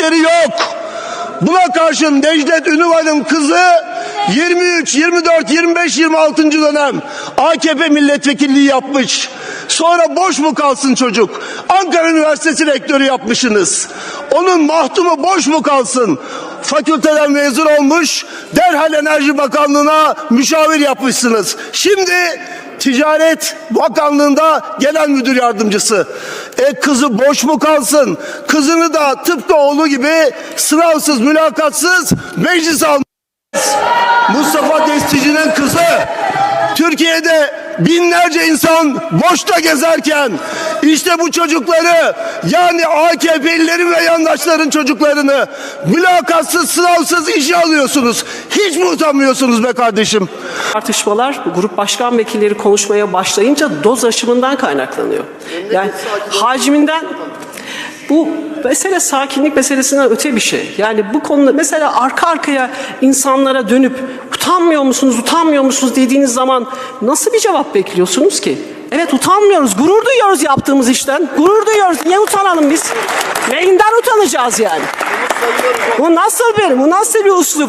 cesaretleri yok. Buna karşın Necdet Ünüval'ın kızı 23, 24, 25, 26. dönem AKP milletvekilliği yapmış. Sonra boş mu kalsın çocuk? Ankara Üniversitesi rektörü yapmışsınız. Onun mahtumu boş mu kalsın? Fakülteden mezun olmuş, derhal Enerji Bakanlığı'na müşavir yapmışsınız. Şimdi Ticaret Bakanlığı'nda genel müdür yardımcısı. E kızı boş mu kalsın? Kızını da tıpkı oğlu gibi sınavsız, mülakatsız meclis almış. Mustafa Destici'nin kızı Türkiye'de binlerce insan boşta gezerken işte bu çocukları yani AKP'lilerin ve yandaşların çocuklarını mülakatsız sınavsız işe alıyorsunuz. Hiç mi utanmıyorsunuz be kardeşim? Tartışmalar grup başkan vekilleri konuşmaya başlayınca doz aşımından kaynaklanıyor. Yani hacminden bu mesele sakinlik meselesinden öte bir şey. Yani bu konuda mesela arka arkaya insanlara dönüp utanmıyor musunuz, utanmıyor musunuz dediğiniz zaman nasıl bir cevap bekliyorsunuz ki? Evet utanmıyoruz, gurur duyuyoruz yaptığımız işten. Gurur duyuyoruz. Niye utanalım biz? Neyinden utanacağız yani? Bu nasıl bir, bu nasıl bir üslup?